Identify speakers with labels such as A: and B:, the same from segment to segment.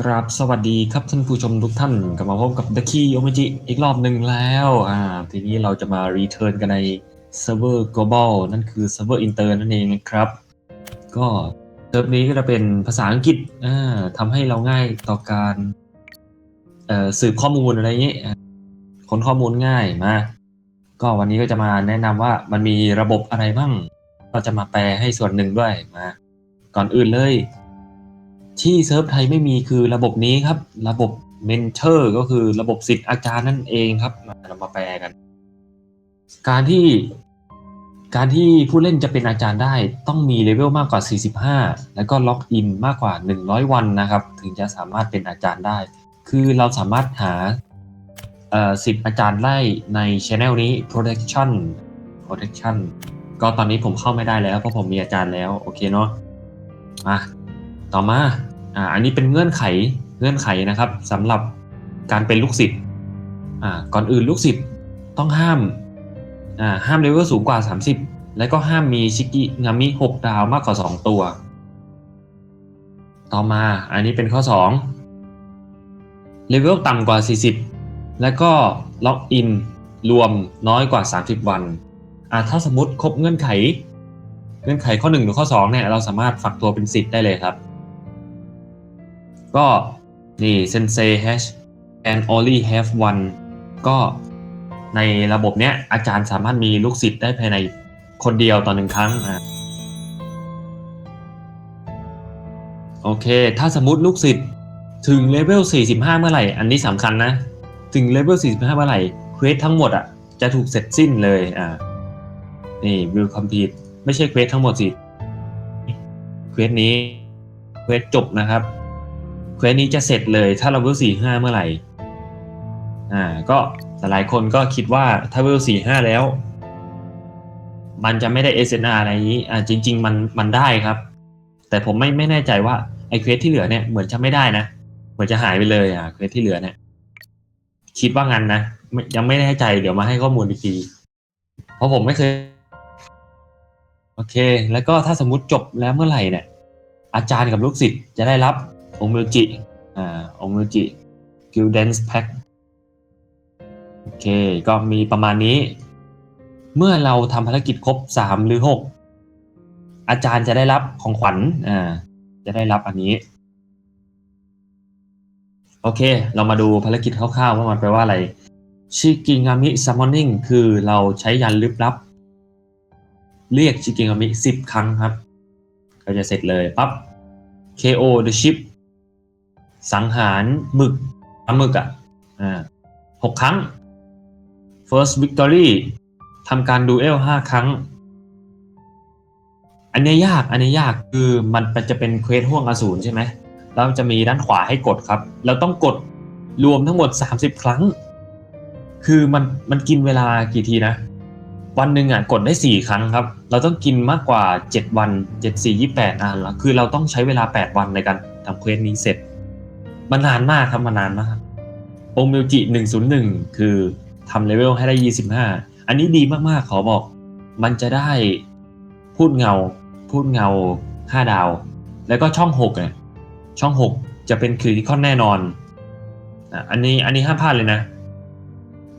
A: กราบสวัสดีครับท่านผู้ชมทุกท่านกลับมาพบกับดักกี้โอมจิอีกรอบหนึ่งแล้วอ่าทีนี้เราจะมารีเทิร์นกันในเซิร์ฟเวอร์ global นั่นคือเซิร์ฟเวอร์อินเตอร์นั่นเองนะครับ ก็เซิร์ฟนี้ก็จะเป็นภาษาอังกฤษอ่าทำให้เราง่ายต่อการเอ่อสืบข้อมูลอะไรอย่างนี้ค้นข้อมูลง่ายมาก็วันนี้ก็จะมาแนะนำว่ามันมีระบบอะไรบ้าง เราจะมาแปลให้ส่วนหนึ่งด้วยมาก่อนอื่นเลย ที่เซิร์ฟไทยไม่มีคือระบบนี้ครับ ระบบเมนเทอร์ก็คือระบบสิทธิ์อาจารย์นั่นเองครับเรามาแปลกัน การที่การที่ผู้เล่นจะเป็นอาจารย์ได้ต้องมีเลเวลมากกว่า 45 แล้วก็ล็อกอินมากกว่า 100 วันนะครับ ถึงจะสามารถเป็นอาจารย์ได้ คือเราสามารถหาสิทธิ์อาจารย์ได้ในช anel นี้ protection protection ก็ตอนนี้ผมเข้าไม่ได้แล้วเพราะผมมีอาจารย์แล้ว โอเคเนาะมาต่อมา อ่าอันนี้เป็นเงื่อนไขเงื่อนไขนะครับสำหรับการเป็นลูกศิษย์อ่าก่อนอื่นลูกศิษย์ต้องห้ามอ่าห้ามเลเวลสูงกว่า 30 แล้วก็ห้ามมีชิกิงามิ6ดาวมากกว่า 2 ตัว ต่อมาอันนี้เป็นข้อ2เลเวลต่ำกว่า 40 แล้วก็ล็อกอินรวมน้อยกว่า 30 วันอ่าถ้าสมมติครบเงื่อนไข เงื่อนไขข้อ 1 หรือข้อ2เนี่ยเราสามารถฝักตัวเป็นสิทธิ์ได้เลยครับ ก็นี่ sensei hash and only have one ก็ในระบบเนี้ยอาจารย์สามารถมีลูกศิษย์ได้ภายในคนเดียวต่อหนึ่งครั้งอะโอเค ถ้าสมมติลูกศิษย์ถึงเลเวล 45 เมื่อไหร่ อันนี้สำคัญนะ ถึงเลเวล 45 เมื่อไหร่เควสทั้งหมดอะจะถูกเสร็จสิ้นเลยอ่านี่ will complete ไม่ใช่เควสทั้งหมดสิเควสนี้เควสจบนะครับ เควสนี้จะเสร็จเลยถ้าเราเวลสี่ห้าเมื่อไหร่ อ่า ก็หลายคนก็คิดว่าถ้าเวลสี่ห้าแล้ว มันจะไม่ได้ SNR อะไรอย่างนี้ อ่า จริง ๆ มันมันได้ครับ แต่ผมไม่ไม่แน่ใจว่าไอ้เควสที่เหลือเนี่ยเหมือนจะไม่ได้นะ เหมือนจะหายไปเลยอ่าเควสที่เหลือเนี่ย คิดว่างั้นนะยังไม่แน่ใจเดี๋ยวมาให้ข้อมูลอีกที เพราะผมไม่เคย โอเค แล้วก็ถ้าสมมุติจบแล้วเมื่อไหร่เนี่ย อาจารย์กับลูกศิษย์จะได้รับ โอมิจิอ่าโอมิจิกิลเดนส์แพ็คโอเค ก็มีประมาณนี้ เมื่อเราทำภารกิจครบสามหรือหกอาจารย์จะได้รับของขวัญอ่าจะได้รับอันนี้ โอเค เรามาดูภารกิจคร่าวๆว่ามันแปลว่าอะไรชิกิงามิซัมมอนนิ่งคือเราใช้ยันลึกลับ เรียกชิกิงามิสิบครั้งครับ ก็จะเสร็จเลยปั๊บ KO the ship สังหารหมึกปลาหมึกอะหกครั้ง first victory ทำการดูเอลห้าครั้ง อันนี้ยาก อันนี้ยากคือมันจะเป็นเควสห่วงอสูรใช่ไหมแล้วจะมีด้านขวาให้กดครับ เราต้องกดรวมทั้งหมด 30 ครั้ง คือมันมันกินเวลากี่ทีนะ วันหนึ่งอะกดได้ 4 ครั้งครับ เราต้องกินมากกว่า 7 วัน 7 4 28อะแล้วคือเราต้องใช้เวลา 8 วันในการทำเควสนี้เสร็จ มันนานมากครับมันนานมากโอมิวจิ101คือทำเลเวลให้ได้25อันนี้ดีมากๆขอบอก มันจะได้พูดเงา พูดเงา5ดาว แล้วก็ช่อง6เนี่ยช่อง6จะเป็นคริติคอนแน่นอนอันนี้อันนี้ห้ามพลาดเลยนะ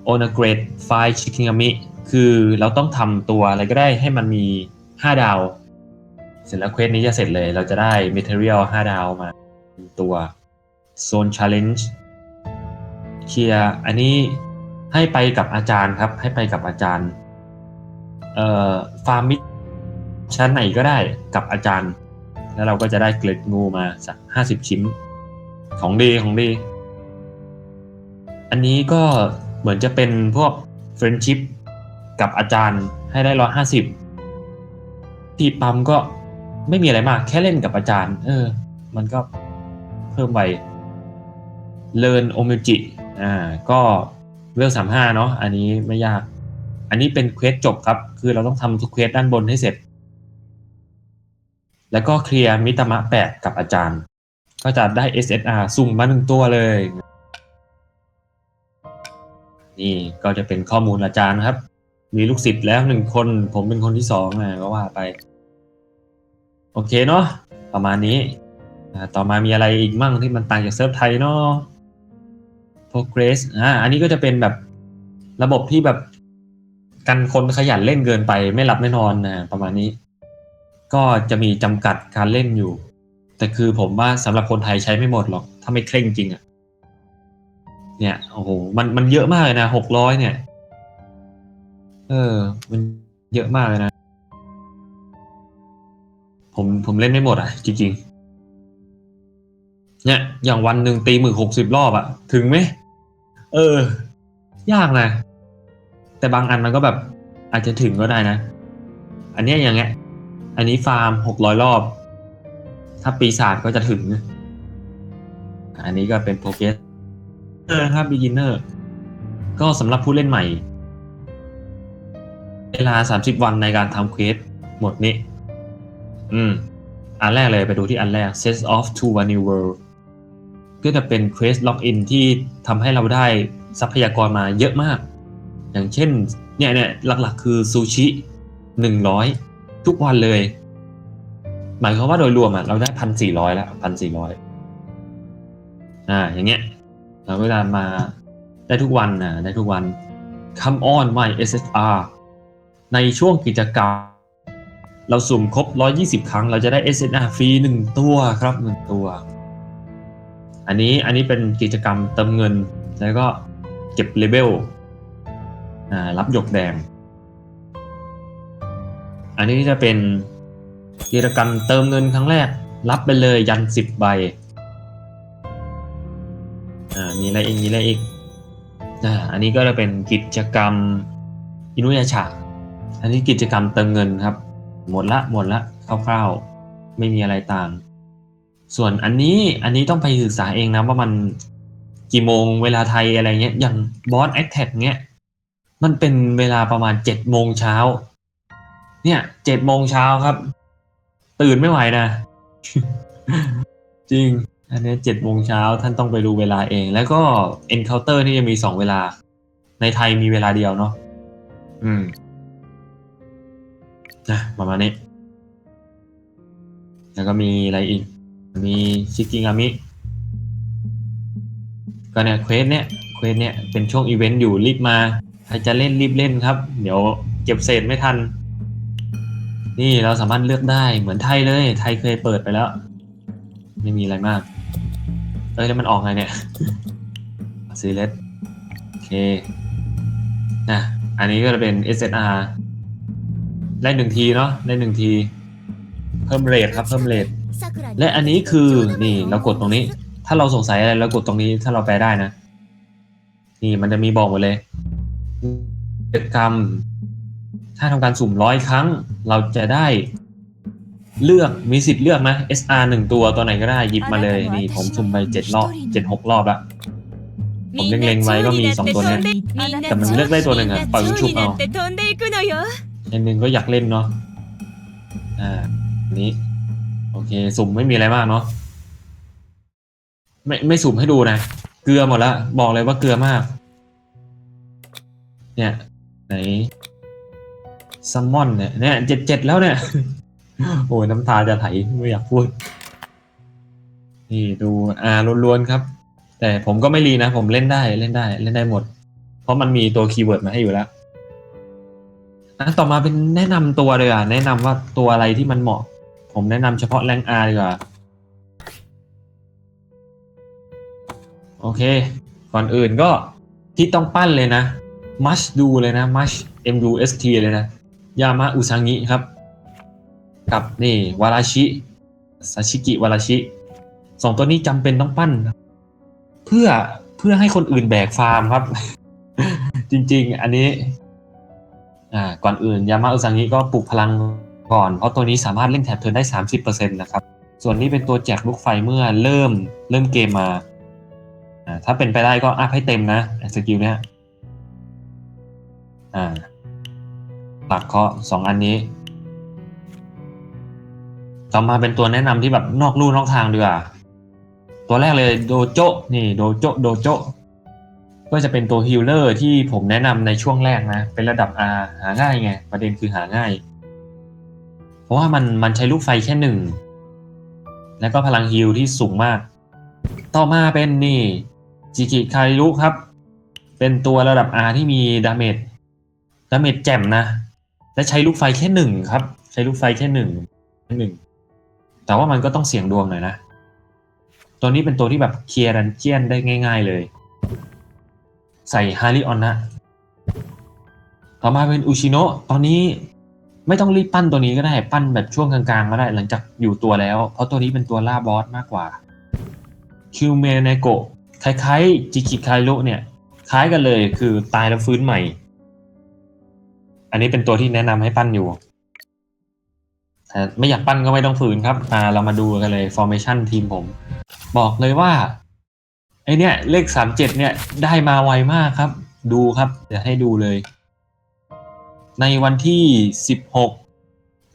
A: o n a g r a d e File Shikigami คือเราต้องทำตัวอะไรก็ได้ให้มันมี 5 ดาว เสร็จแล้วเควสนี้จะเสร็จเลย เราจะได้ Material 5 ดาวมาตัว Zone Challenge เคลียร์อันนี้ให้ไปกับอาจารย์ครับ ให้ไปกับอาจารย์ เอ่อฟาร์มิชชั้นไหนก็ได้กับอาจารย์ แล้วเราก็จะได้เกล็ดงูมาสักห้าสิบชิ้น ของดีของดี อันนี้ก็เหมือนจะเป็นพวกเฟรนชิพกับอาจารย์ให้ได้ร้อยห้าสิบที่ปั๊มก็ไม่มีอะไรมาก แค่เล่นกับอาจารย์ เออ มันก็เพิ่มไป เลินโอมิจิอ่าก็เวลสามห้าเนาะอันนี้ไม่ยาก อันนี้เป็นเควสจบครับ คือเราต้องทำทุกเควสด้านบนให้เสร็จ แล้วก็เคลียร์มิตามะแปดกับอาจารย์ ก็จะได้ SSR สุ่มมาหนึ่งตัวเลย นี่ก็จะเป็นข้อมูลอาจารย์ครับ มีลูกศิษย์แล้วหนึ่งคน ผมเป็นคนที่สองนะก็ว่าไป โอเคเนาะประมาณนี้ ต่อมามีอะไรอีกมั่งที่มันต่างจากเซิร์ฟไทยเนาะ progress อ่าอันนี้ก็จะเป็นแบบระบบที่แบบกันคนขยันเล่นเกินไปไม่หลับไม่นอนนะประมาณนี้ ก็จะมีจำกัดการเล่นอยู่ แต่คือผมว่าสำหรับคนไทยใช้ไม่หมดหรอก ถ้าไม่เคร่งจริงอะ่ะ เนี่ยโอ้โหมันมันเยอะมากเลยนะหกร้อยเนี่ย เออ มันเยอะมากเลยนะ ผมผมเล่นไม่หมดอะ จริงๆ เนี่ยอย่างวันหนึ่งตีหมื่นหกสิบรอบอะถึงไหมเออ ยากนะ แต่บางอันมันก็แบบ อาจจะถึงก็ได้นะ อันเนี้ยอย่างเงี้ย อันนี้ฟาร์มหกร้อยรอบ ถ้าปีศาจก็จะถึง อันนี้ก็เป็นโปรเกรสเออครับ beginner ก็สำหรับผู้เล่นใหม่ เวลา30วันในการทำเควสหมดนี้ อืม อันแรกเลยไปดูที่อันแรก set off to a new world ก็จะเป็น quest login ที่ทำให้เราได้ทรัพยากรมาเยอะมาก อย่างเช่นเนี่ยเนี่ยหลักๆ คือซูชิหนึ่งร้อยทุกวันเลย หมายความว่าโดยรวมอะเราได้พันสี่ร้อยแล้วพันสี่ร้อยอ่าอย่างเงี้ยเราเวลามาได้ทุกวันนะได้ทุกวัน come on my SSR ในช่วงกิจกรรม เราสุ่มครบ 120 ครั้ง เราจะได้ SSR ฟรีหนึ่งตัวครับหนึ่งตัว อันนี้อันนี้เป็นกิจกรรมเติมเงิน แล้วก็เก็บเลเวลรับหยกแดง อันนี้จะเป็นกิจกรรมเติมเงินครั้งแรก รับไปเลยยันสิบใบมีอะไรอีกมีอะไรอีกอันนี้ก็จะเป็นกิจกรรมอินุยาชาอันนี้กิจกรรมเติมเงินครับ หมดละหมดละคร่าวๆ ไม่มีอะไรต่าง ส่วนอันนี้อันนี้ต้องไปศึกษาเองนะว่ามันกี่โมงเวลาไทยอะไรเงี้ย อย่างบอสแอคแท็กเงี้ยมันเป็นเวลาประมาณเจ็ดโมงเช้า เนี่ยเจ็ดโมงเช้าครับ ตื่นไม่ไหวนะ จริง อันนี้เจ็ดโมงเช้าท่านต้องไปดูเวลาเอง แล้วก็ Encounter นี่จะมีสองเวลา ในไทยมีเวลาเดียวเนาะอืมนะประมาณนี้ แล้วก็มีอะไรอีก มีชิกิงามิก็เนี่ยเควสเนี่ยเควสเนี่ยเป็นช่วงอีเวนต์อยู่รีบมาใครจะเล่นรีบเล่นครับ เดี๋ยวเก็บเศษไม่ทัน นี่เราสามารถเลือกได้เหมือนไทยเลย ไทยเคยเปิดไปแล้ว ไม่มีอะไรมาก เอ้ยแล้วมันออกไงเนี่ยซีเลสโอเคนะอันนี้ก็จะเป็น SSR ได้หนึ่งทีเนาะได้หนึ่งที เพิ่มเรทครับเพิ่มเรท และอันนี้คือนี่เรากดตรงนี้ ถ้าเราสงสัยอะไรเรากดตรงนี้ถ้าเราแปลได้นะ นี่มันจะมีบอกหมดเลยกิจกรรม ถ้าทำการสุ่มร้อยครั้ง เราจะได้เลือกมีสิทธิ์เลือกนะ SR หนึ่งตัวตัวไหนก็ได้หยิบมาเลยนี่ผมสุ่มไปเจ็ดรอบเจ็ดหกรอบละผมเล็งๆไว้ก็มีสองตัวเนี้ยแต่มันเลือกได้ตัวหนึ่งอะปล่อยมันฉุบเอาอันหนึ่งก็อยากเล่นเนาะอ่าอันนี้ โอเค สุ่มไม่มีอะไรมากเนาะไม่ไม่สุ่มให้ดูนะ เกลือหมดละ บอกเลยว่าเกลือมาก เนี่ย ไหนซัมมอนเนี่ยเนี่ยเจ็ดเจ็ดแล้วเนี่ย โอ้ยน้ำตาจะไหลไม่อยากพูด นี่ดูอ่าล้วนๆครับ แต่ผมก็ไม่รีนะ ผมเล่นได้เล่นได้ เล่นได้หมด เพราะมันมีตัวคีย์เวิร์ดมาให้อยู่แล้วอะต่อมาเป็นแนะนำตัวเลยอะ แนะนำว่าตัวอะไรที่มันเหมาะ ผมแนะนำเฉพาะแรงอาดีกว่า โอเค ก่อนอื่นก็ที่ต้องปั้นเลยนะมัชดูเลยนะมัช M U S T เลยนะ ยามาอุซังิครับ กับนี่วาราชิซาชิกิวาราชิสองตัวนี้จำเป็นต้องปั้น เพื่อเพื่อให้คนอื่นแบกฟาร์มครับ จริง ๆ อันนี้ อ่า ก่อนอื่น ยามาอุซังิก็ปลุกพลัง ก่อน เพราะตัวนี้สามารถเล่นแถบเทิร์นได้ 30%นะครับ ส่วนนี้เป็นตัวแจกลูกไฟเมื่อเริ่มเริ่มเกมมา ถ้าเป็นไปได้ก็อัพให้เต็มนะสกิลเนี้ยอ่าหลักเคาะสองอันนี้ ต่อมาเป็นตัวแนะนำที่แบบนอกลู่นอกทางดีกว่าตัวแรกเลยโดโจนี่โดโจโดโจก็จะเป็นตัวฮิลเลอร์ที่ผมแนะนำในช่วงแรกนะ เป็นระดับ R หาง่ายไง ประเด็นคือหาง่าย เพราะว่ามันมันใช้ลูกไฟแค่หนึ่ง แล้วก็พลังฮิลที่สูงมาก ต่อมาเป็นนี่จิกิคาริรุครับ เป็นตัวระดับ R ที่มีดาเมจดาเมจแจ่มนะ และใช้ลูกไฟแค่หนึ่งครับ ใช้ลูกไฟแค่หนึ่งแค่หนึ่งแต่ว่ามันก็ต้องเสี่ยงดวงหน่อยนะ ตัวนี้เป็นตัวที่แบบเคลียร์ดันเจียนได้ง่าย ๆเลย ใส่ฮาริออนนะ ต่อมาเป็นอุชิโนะตอนนี้ ไม่ต้องรีบปั้นตัวนี้ก็ได้ปั้นแบบช่วงกลางๆก็ได้หลังจากอยู่ตัวแล้ว เพราะตัวนี้เป็นตัวล่าบอสมากกว่าคิวเมเนโกะคล้ายๆจิกิคายโรเนี่ยคล้ายกันเลยคือตายแล้วฟื้นใหม่ อันนี้เป็นตัวที่แนะนำให้ปั้นอยู่แต่ไม่อยากปั้นก็ไม่ต้องฝืนครับอ่าเรามาดูกันเลย formation ทีมผม บอกเลยว่าไอเนี่ยเลขสามเจ็ดเนี่ยได้มาไวมากครับ ดูครับ เดี๋ยวให้ดูเลย ในวันที่สิบหก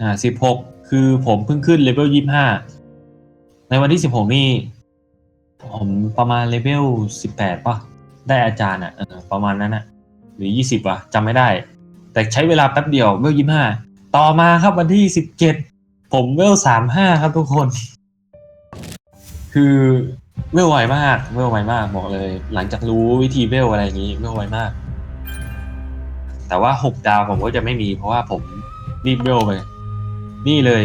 A: อ่าสิบหกคือผมเพิ่งขึ้นเลเวลยี่ห้าในวันที่สิบหกนี่ ผมประมาณเลเวลสิบแปดป่ะ ได้อาจารย์อะประมาณนั้นอะ หรือยี่สิบวะจำไม่ได้ แต่ใช้เวลาแป๊บเดียวเวลยี่ห้าต่อมาครับวันที่สิบเจ็ดผมเวลสามห้าครับทุกคน คือเวลไวมาก เวลไวมากบอกเลย หลังจากรู้วิธีเวลอะไรอย่างนี้ เวลไวมาก แต่ว่าหกดาวผมก็จะไม่มี เพราะว่าผมรีบเวลไป นี่เลย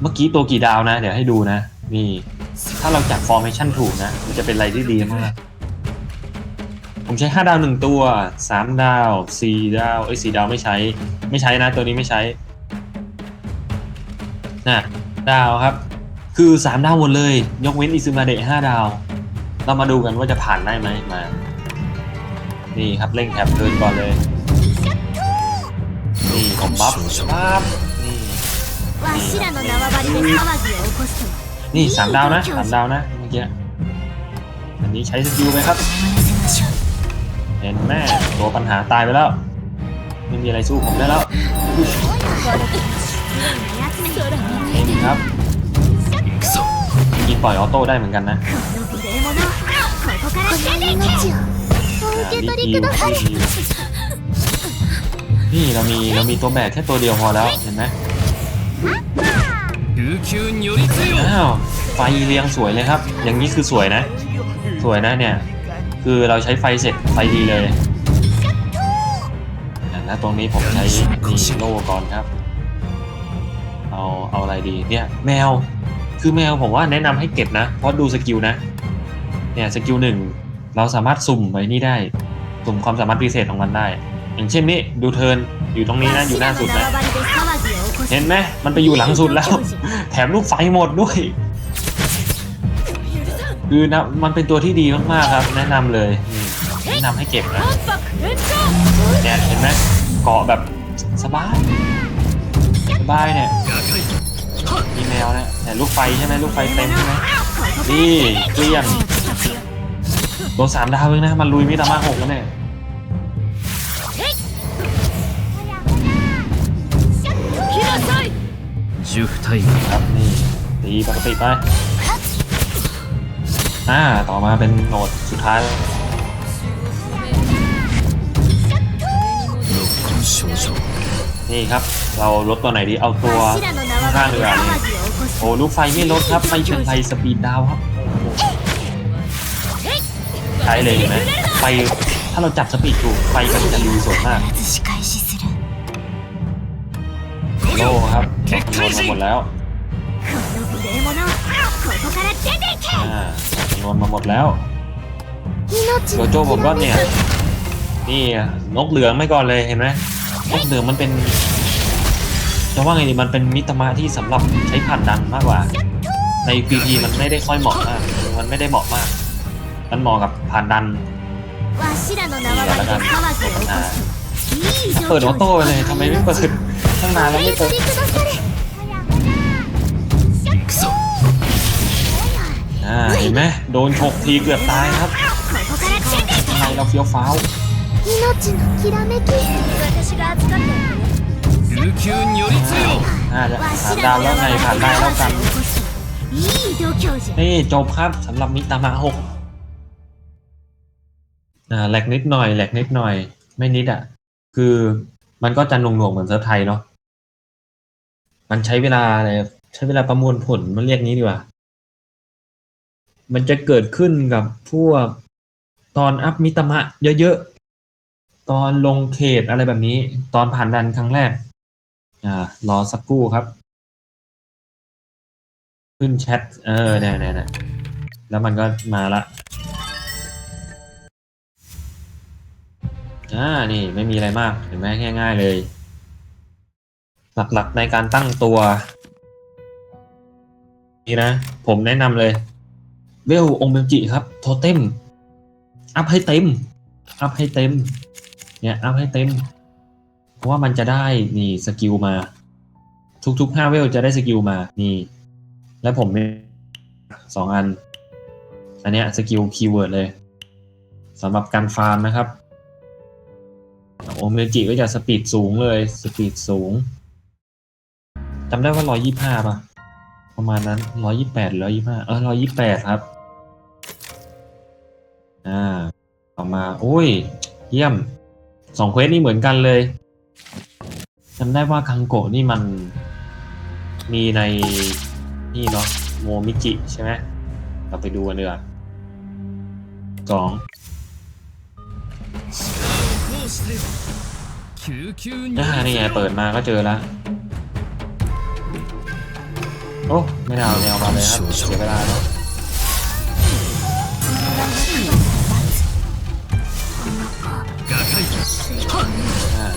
A: เมื่อกี้ตัวกี่ดาวนะ เดี๋ยวให้ดูนะ นี่ ถ้าเราจัด formation ถูกนะ มันจะเป็นอะไรที่ดีมาก ผมใช้5ดาว1ตัว3ดาว4ดาว เอ้ย4ดาวไม่ใช้ ไม่ใช้นะ ตัวนี้ไม่ใช้นะดาวครับ คือ3ดาวหมดเลย ยกเว้นอิซึมาเดะ5ดาว เรามาดูกันว่าจะผ่านได้ไหมมา นี่ครับเร่งแท็บเดินก่อนเลย บัฟครับนี่สามดาวนะสามดาวนะเมื่อกี้อันนี้ใช้สกิลไหมครับ เห็นแม่ตัวปัญหาตายไปแล้วไม่มีอะไรสู้ผมได้แล้วเห็นครับกีนปล่อยออโต้ได้เหมือนกันนะนี่
B: กิ
A: ว นี่เรามีเรามีตัวแบกแค่ตัวเดียวพอแล้วเห็นไหมอ้าวไฟเรียงสวยเลยครับ อย่างนี้คือสวยนะ สวยนะเนี่ย คือเราใช้ไฟเสร็จไฟดีเลยนะตรงนี้ผมใช้โล่ก่อนครับ เอาเอาอะไรดีเนี่ยแมว คือแมวผมว่าแนะนำให้เก็บนะ เพราะดูสกิลนะ เนี่ยสกิลหนึ่งเราสามารถสุ่มไว้นี่ได้ สุ่มความสามารถพิเศษของมันได้ อย่างเช่นนี้ดูเทินอยู่ตรงนี้นะอยู่หน้าสุดนะเห็นไหมมันไปอยู่หลังสุดแล้ว แถมลูกไฟหมดด้วย คือนะมันเป็นตัวที่ดีมากๆครับ แนะนำเลยแนะนำให้เก็บนะเนี่ยเห็นไหมเกาะแบบสบายสบายเนี่ยมีแมวนะแต่ลูกไฟใช่ไหมลูกไฟเต็มใช่ไหมนี่เกลี้ยงโดนสามดาวเองนะมันลุยมิตามาหกแล้วเนี่ย
C: 10体
A: ครับนี่ตีปกติไปอ่าต่อมาเป็นโหนดสุดท้าย นี่ครับ เราลดตัวไหนดี เอาตัว
B: ข้างเรือนี่
A: โอ้ลูกไฟไม่ลดครับ ไม่เป็นไฟสปีดดาวครับ ใช้เลยไหมไฟถ้าเราจับสปีดถูก ไฟมันจะลุยสวนมากโลครับ หมดหมดแล้วจำนวนมาหมดแล้วโจโจผมก็เนี่ย นี่นกเหลืองไม่ก่อนเลยเห็นไหมนกเหลืองมันเป็นจะว่าไงดีมันเป็นมิตรมาที่สำหรับใช้ผ่านดันมากกว่า ในปีพีมันไม่ได้ค่อยเหมาะมากมันไม่ได้เหมาะมาก มันเหมาะกับผ่านดัน
B: แล้วกัน
A: เปิดออโต้เลยทำไมไม่เปิด ตั้งนานแล้วไม่เจ
C: อ
A: อ่าเห็นไหมโดนฉกทีเกือบตายครับทำไมเราเฟี้ยวฟ้าวอ่าผ่านดาวแล้วไงผ่านได้แล้วกันนี่จบครับสำหรับมิตามะหกแหลกนิดหน่อยแหลกนิดหน่อย ไม่นิดอะ คือมันก็จะหน่วงๆเหมือนเซิร์ไทยเนาะ มันใช้เวลาเลยใช้เวลาประมวลผลมันเรียกนี้ดีกว่า มันจะเกิดขึ้นกับพวกตอนอัพมิตมะเยอะๆ ตอนลงเขตอะไรแบบนี้ ตอนผ่านดันครั้งแรก อ่ารอสักครู่ครับ ขึ้นแชท เออเนี่ยเนี่ยเนี่ยแล้วมันก็มาละอ่า นี่ไม่มีอะไรมาก เห็นไหมง่าย ๆ เลย หลักๆในการตั้งตัว นี่นะ ผมแนะนำเลย เวลองเบลจิครับ โทเต็ม อัพให้เต็ม อัพให้เต็ม เนี่ย อัพให้เต็ม เพราะว่ามันจะได้นี่สกิลมา ทุกๆห้าเวลจะได้สกิลมา นี่ และผมมีสองอัน อันเนี้ยสกิลคีย์เวิร์ดเลยสำหรับการฟาร์มนะครับ โอเมจิก็จะสปีดสูงเลย สปีดสูง จำได้ว่าร้อยยี่ห้าป่ะ ประมาณนั้นร้อยี่แปดร้อยี่ห้าเออร้อยี่แปดครับ อ่าต่อมาโอ้ย เยี่ยมสองเควสนี่เหมือนกันเลยจำได้ว่าคังโกะนี่มันมีในนี่เนาะโมมิจิใช่ไหมเราไปดูกันดีกวสองอ่นี่ไงเปิดมาก็เจอแล้ว โอ้ไม่เอาแนวมาเลยครับเสียเวลา
C: เนาะ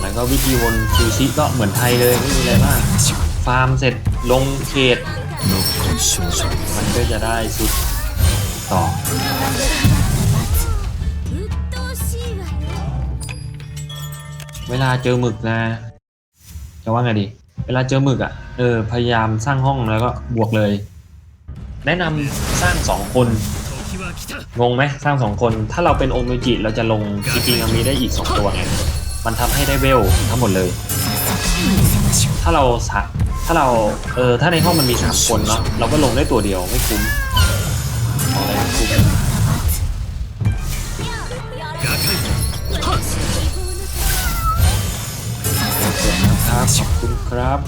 A: แล้วก็วิธีวนซูซิก็เหมือนไทยเลยไม่มีอะไรมากฟาร์มเสร็จลงเขต มันก็จะได้ชุดต่อเวลาเจอหมึกนะ จะว่าไงดี เวลาเจอหมึกอะ่ะ เออ พยายามสร้างห้องแล้วก็บวกเลย แนะนำสร้างสองคนงงไหมสร้างสองคน ถ้าเราเป็นโอมิจิเราจะลงจริงๆมีได้อีกสองตัวไงมันทำให้ได้เวลทั้งหมดเลย ถ้าเราสักถ้าเรา เออ ถ้าในห้องมันมีสามคนเนาะ เราก็ลงได้ตัวเดียวไม่คุ้มอะไรคุ้มขอบคุณ ครับ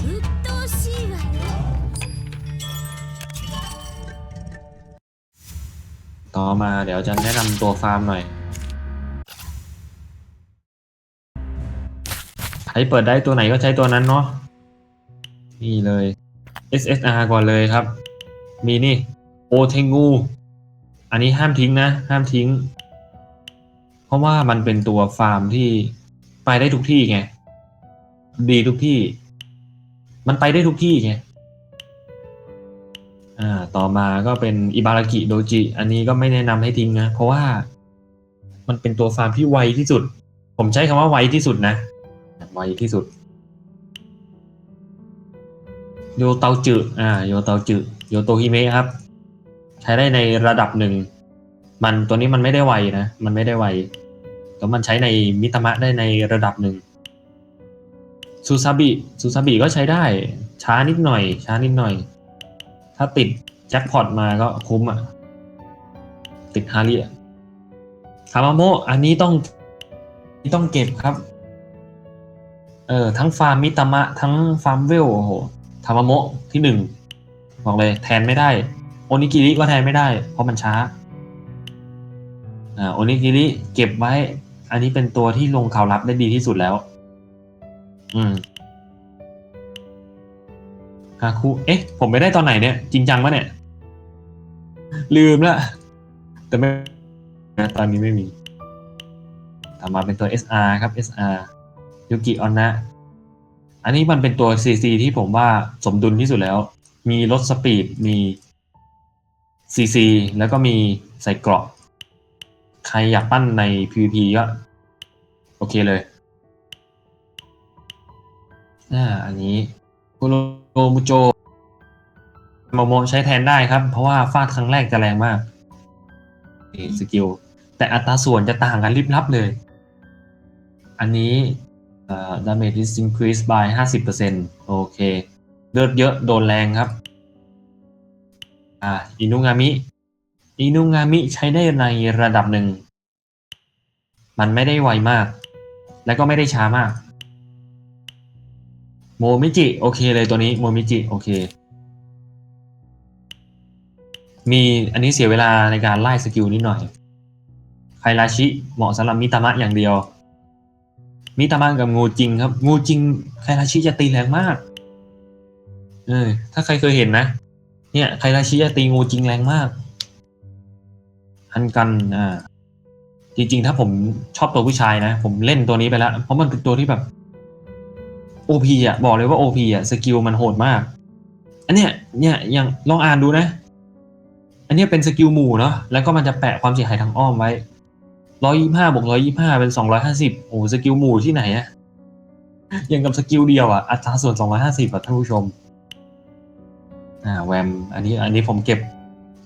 A: ต่อมาเดี๋ยวจะแนะนำตัวฟาร์มหน่อยใช้เปิดได้ตัวไหนก็ใช้ตัวนั้นเนาะนี่เลย SSR ก่อนเลยครับ มีนี่โอเทงูอันนี้ห้ามทิ้งนะ ห้ามทิ้ง เพราะว่ามันเป็นตัวฟาร์มที่ไปได้ทุกที่ไง ดีทุกที่ มันไปได้ทุกที่ไงอ่าต่อมาก็เป็นอิบารากิโดจิ อันนี้ก็ไม่แนะนำให้ทิ้งนะ เพราะว่ามันเป็นตัวฟาร์มที่ไวที่สุด ผมใช้คำว่าไวที่สุดนะ ไวที่สุด โยเตาจือ่าโยเตาจืโยโตฮิเมะครับ ใช้ได้ในระดับหนึ่ง มันตัวนี้มันไม่ได้ไวนะ มันไม่ได้ไวแต่มันใช้ในมิตามะได้ในระดับหนึ่ง ซูซาบิซูซาบิก็ใช้ได้ ช้านิดหน่อย ช้านิดหน่อย ถ้าติดแจ็คพอตมาก็คุ้มอะติดฮาริอะคามาโมอันนี้ต้องต้องเก็บครับ เออทั้งฟาร์มมิตามะ ทั้งฟาร์มเวลโอ้โหทามาโมที่หนึ่งบอกเลยแทนไม่ได้ โอนิกิริก็แทนไม่ได้ เพราะมันช้าอ่าโอนิกิริเก็บไว้ อันนี้เป็นตัวที่ลงข่าวลับได้ดีที่สุดแล้ว อืมฮาคุเอ๊ะ ผมไม่ได้ตอนไหนเนี่ย จริงจังปะเนี่ย ลืมละ แต่ไม่นะตอนนี้ไม่มีต่อมาเป็นตัว SR ครับ SR ยูกิออนนะ อันนี้มันเป็นตัว CC ที่ผมว่าสมดุลที่สุดแล้ว มีลดสปีด มี CC แล้วก็มีใส่เกราะ ใครอยากปั้นใน PVP ก็โอเคเลย อ่าอันนี้คุโรมุโจโมโมใช้แทนได้ครับ เพราะว่าฟาดครั้งแรกจะแรงมากนี่สกิลแต่อัตราส่วนจะต่างกันลิบลับเลย อันนี้เอ่อ damage is increased by 50%โอเค เลือดเยอะโดนแรงครับ อ่าอินุงามิ อินุงามิใช้ได้ในระดับหนึ่ง มันไม่ได้ไวมาก และก็ไม่ได้ช้ามาก โมมิจิโอเคเลยตัวนี้โมมิจิโอเค มีอันนี้เสียเวลาในการไล่สกิลนิดหน่อยไคราชิเหมาะสำหรับมิตามะอย่างเดียว มิตามะกับงูจริงครับ งูจริงไคราชิจะตีแรงมากเออถ้าใครเคยเห็นนะ เนี่ยไคราชิจะตีงูจริงแรงมากฮันกันอ่าจริงๆ ถ้าผมชอบตัวผู้ชายนะ ผมเล่นตัวนี้ไปแล้ว เพราะมันเป็นตัวที่แบบ OP อะบอกเลยว่า OP อะสกิลมันโหดมาก อันเนี้ยเนี่ยยังลองอ่านดูนะ อันเนี้ยเป็นสกิลหมู่เนาะแล้วก็มันจะแปะความเสียหายทางอ้อมไว้ร้อยยี่ห้าบวกร้อยยี่ห้าเป็นสองร้อยห้าสิบโอ้สกิลหมู่ที่ไหนอะยังกับสกิลเดียวอะอัตราส่วนสองร้อยห้าสิบอะท่านผู้ชม อ่าแวม อันนี้ อันนี้ผมเก็บ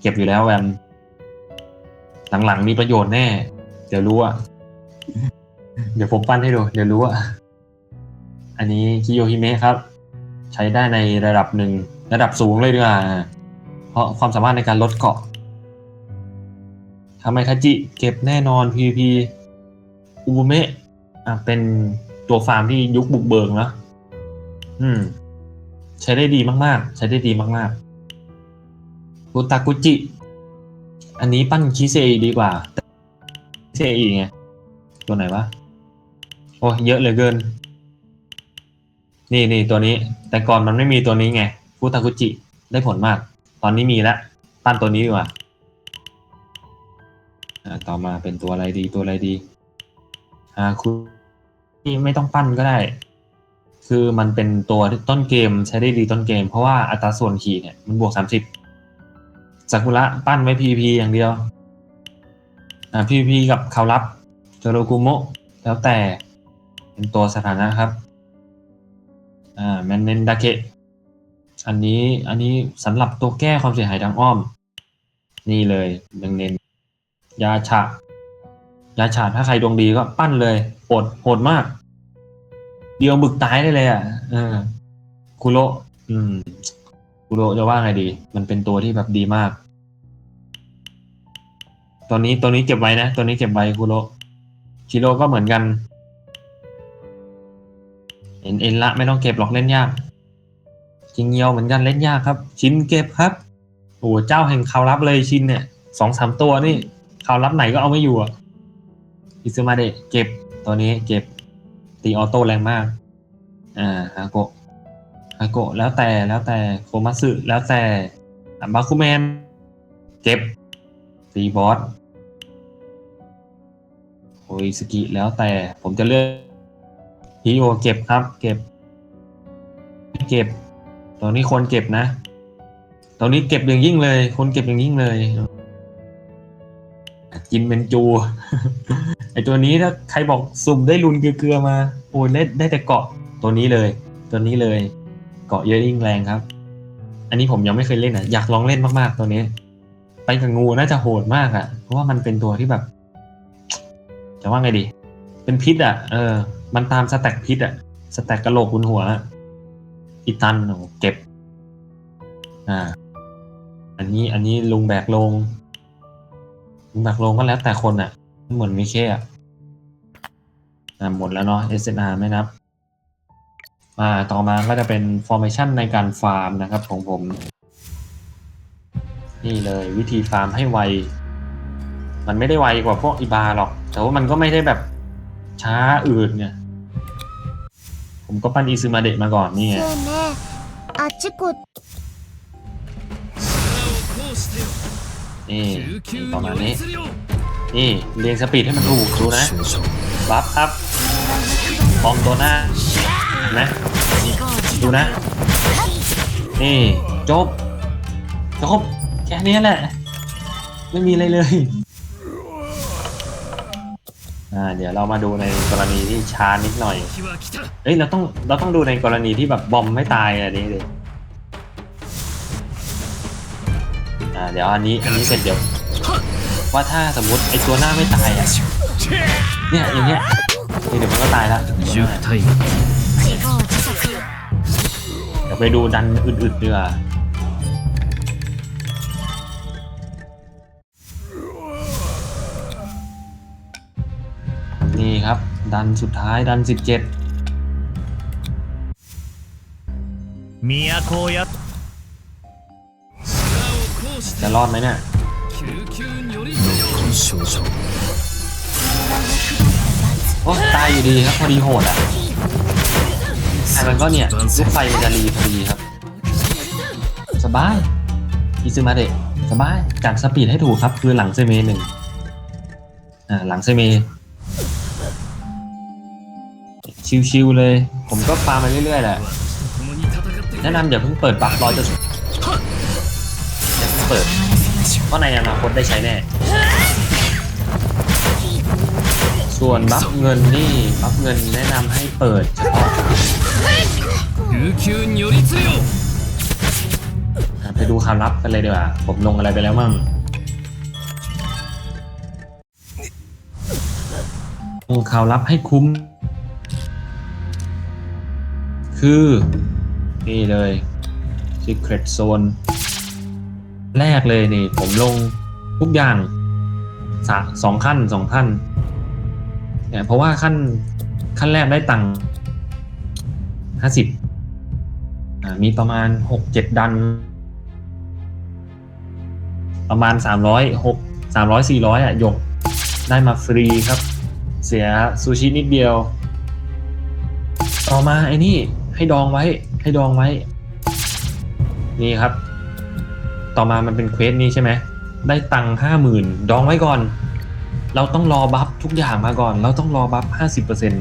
A: เก็บอยู่แล้วแวม หลังๆมีประโยชน์แน่ เดี๋ยวรู้อะเดี๋ยวผมปั้นให้ดู เดี๋ยวรู้อะ อันนี้คิโยฮิเมะครับ ใช้ได้ในระดับหนึ่งระดับสูงเลยดีกว่าเพราะความสามารถในการลดเกาะทำไมคาจิเก็บแน่นอน PVP อูเมะเป็นตัวฟาร์มที่ยุคบุกเบิกนะอืม ใช้ได้ดีมากๆ ใช้ได้ดีมากๆกุตากุจิ อันนี้ปั้นคิเซอดีกว่าคิเซอีไง ตัวไหนวะ โอ้เยอะเหลือเกิน นี่นี่ตัวนี้ แต่ก่อนมันไม่มีตัวนี้ไงฟุตากุจิได้ผลมาก ตอนนี้มีแล้วปั้นตัวนี้ดีกว่าต่อมาเป็นตัวอะไรดีตัวอะไรดีอ่าคุณที่ไม่ต้องปั้นก็ได้ คือมันเป็นตัวต้นเกมใช้ได้ดีต้นเกม เพราะว่าอัตราส่วนขี่เนี่ยมันบวกสามสิบซากุระปั้นไว้ PVP อย่างเดียวอ่า PVP กับคารับโจโรกุโมะแล้วแต่เป็นตัวสถานะครับ อ่าแมนเนนดาเกะอันนี้อันนี้สำหรับตัวแก้ความเสียหายทางอ้อม นี่เลยดังเน้นยาฉะยาฉะถ้าใครดวงดีก็ปั้นเลยโหดโหดมาก เดียวบึกตายได้เลยอะเออคุโรอืมคุโรจะว่าไงดี มันเป็นตัวที่แบบดีมาก ตัวนี้ตัวนี้เก็บไว้นะ ตัวนี้เก็บไว้คุโรชิโร่ก็เหมือนกัน เอ็นเอ็นละไม่ต้องเก็บหรอกเล่นยากจิงเงียวเหมือนกันเล่นยากครับ ชินเก็บครับโอ้เจ้าแห่งข่าวลับเลยชินเนี่ยสองสามตัวนี่ข่าวลับไหนก็เอาไม่อยู่อะอิซึมาเดะเก็บตัวนี้เก็บตีออโต้แรงมาก อ่าฮาโกะฮาโกะแล้วแต่แล้วแต่โคมัสึแล้วแต่บาคุแมนเก็บตีบอสโออิสกิแล้วแต่ผมจะเลือก ฮีโอเก็บครับ เก็บ เก็บตัวนี้คนเก็บนะตัวนี้เก็บอย่างยิ่งเลย คนเก็บอย่างยิ่งเลย กินเป็นจู ไอตัวนี้ถ้าใครบอกสุ่มได้รุนเกลือมา โอ้ยได้ได้แต่เกาะตัวนี้เลย ตัวนี้เลย เกาะเยอะยิ่งแรงครับ อันนี้ผมยังไม่เคยเล่นอะ อยากลองเล่นมากๆตัวนี้ ไปกับงูน่าจะโหดมากอะ เพราะว่ามันเป็นตัวที่แบบ จะว่าไงดี เป็นพิษอะ เออ มันตามสแต็กพิษอะสแต็กกระโหลกบนหัวอีตันเก็บ อ่า อันนี้อันนี้ลุงแบกลง ลุงแบกลงก็แล้วแต่คนอะเหมือนมีแค่อะอ่าหมดแล้วเนาะ SNR ไม่นับ อ่า ต่อมาก็จะเป็น formation ในการฟาร์มนะครับของผม นี่เลยวิธีฟาร์มให้ไว มันไม่ได้ไวกว่าพวกอีบาหรอก แต่ว่ามันก็ไม่ได้แบบช้าอืดเนี่ย ผมก็ปั้นอีซึมาเดะมาก่อนนี่ไง
B: せねあっちこ
C: 力を行使せよ
A: นี่
C: 救急
A: ประมาณ
C: 如
A: นี้
C: 律令
A: นี่เรียงสปีดให้มันถูกดูนะ บัฟครับบอมตัวหน้าเห็นไหมดูนะ นี่ จบ จบ แค่นี้แหละ ไม่มีอะไรเลย อ่าเดี๋ยวเรามาดูในกรณีที่ช้านิดหน่อย เฮ้ยเราต้องเราต้องดูในกรณีที่แบบบอมไม่ตายอะไรนี้เลยอ่าเดี๋ยวอันนี้อันนี้เสร็จเดี๋ยวว่าถ้าสมมติไอตัวหน้าไม่ตายอะเนี่ยอย่างเงี้ยนี่เดี๋ยวมันก็ตายละเดี๋ยวไปดูดันอึดๆดีกว่า ดันสุดท้ายดัน 17 มียา
C: โคยะ
A: จะรอดไหมเนี่ยโอ้ตายอยู่ดีครับ พอดีโหดอะแต่มันก็เนี่ยลูกไฟมันจะรีพอดีครับ สบายอิซึมาเดะสบายจัดสปีดให้ถูกครับ คือหลังเซเมหนึ่งอ่าหลังเซเม ชิวๆเลย ผมก็ฟาร์มมาเรื่อยๆแหละ แนะนำอย่าเพิ่งเปิดบัฟรอจะสุดอย่าเพิ่งเปิด เพราะในอนาคตได้ใช้แน่ ส่วนบัฟเงินนี่บัฟเงินแนะนำให้เปิดเฉพาะไปดูความลับกันเลยดีกว่า ผมลงอะไรไปแล้วมั่งลงข่าวลับให้คุ้ม คือ นี่เลย Secret Zone แรกเลยนี่ ผมลงทุกอย่างสสองขั้นสองขั้นเนี่ยเพราะว่าขั้นขั้นแรกได้ตังค์ห้าสิบมีประมาณหกเจ็ดดัน ประมาณสามร้อยหกสามร้อยสี่ร้อยอะหยกได้มาฟรีครับ เสียซูชินิดเดียว ต่อมาไอ้นี่ ให้ดองไว้ ให้ดองไว้ นี่ครับ ต่อมามันเป็นเควสนี้ใช่ไหม ได้ตังค์ห้าหมื่นดองไว้ก่อน เราต้องรอบัฟทุกอย่างมาก่อน เราต้องรอบัฟห้าสิบเปอร์เซ็น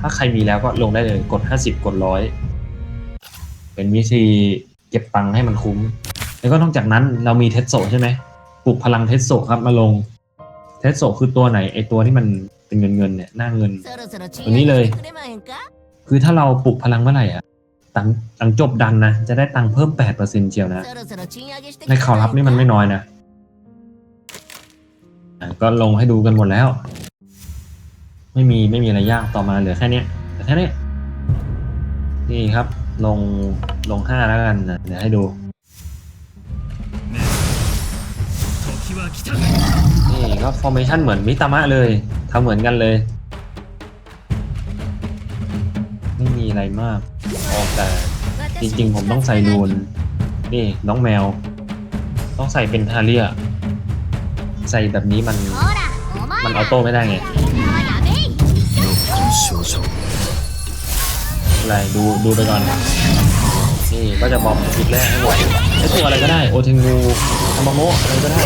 A: ถ้าใครมีแล้วก็ลงได้เลยกดห้าสิบกดร้อยเป็นวิธีเก็บตังค์ให้มันคุ้ม แล้วก็นอกจากนั้นเรามีเทสโซใช่ไหมปลุกพลังเทสโซครับมาลงเทสโซคือตัวไหนไอตัวที่มันเป็นเงินเงินเนี่ยหน้าเงินตัวนี้เลย คือถ้าเราปลุกพลังเมื่อไหร่อะตังตังจบดันนะ จะได้ตังเพิ่มแปดเปอร์
B: เซ็นต์เชียวนะ
A: ในข่าวลับนี่มันไม่น้อยนะก็ลงให้ดูกันหมดแล้ว ไม่มีไม่มีอะไรยากต่อมาเหลือแค่นี้แต่แค่นี้นี่ครับ ลงลงห้าแล้วกันนะเดี๋ยวให้ดู นี่ก็ฟอร์เมชันเหมือนมิตามะเลยทำเหมือนกันเลย อะไรมากออกแต่จริงๆ ผมต้องใส่นูน นี่น้องแมว ต้องใส่เป็นทาเลีย ใส่แบบนี้มัน มันออโต้ไม่ได้ไงอะไรดูดูไปก่อน นี่ก็จะบอกจุดแรกให้หมดไอตัวอะไรก็ได้ โอเทงูทามาโมอะไรก็ได้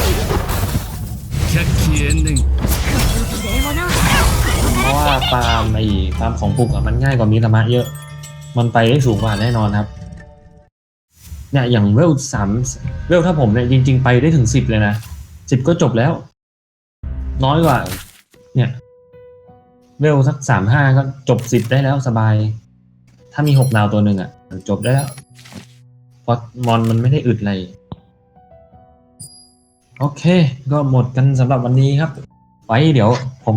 A: ว่าฟาร์มไอ้ฟาร์มของปลุกอะมันง่ายกว่ามิตามะเยอะ มันไปได้สูงกว่าแน่นอนครับ เนี่ยอย่างเวลสามเวลถ้าผมเนี่ยจริง ๆ ไปได้ถึงสิบเลยนะสิบก็จบแล้ว น้อยกว่า เนี่ย เวลสักสามห้าก็จบสิบได้แล้วสบาย ถ้ามีหกดาวตัวหนึ่งอะจบได้แล้วเพราะมอนมันไม่ได้อึดอะไร โอเค ก็หมดกันสำหรับวันนี้ครับ ไว้เดี๋ยวผม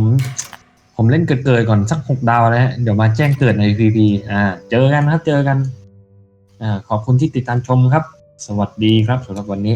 A: ผมเล่นเกิดๆก่อนสักหกดาวนะฮะเดี๋ยวมาแจ้งเกิดใน VP อ่า เจอกันครับ เจอกัน อ่า ขอบคุณที่ติดตามชมครับ สวัสดีครับสำหรับวันนี้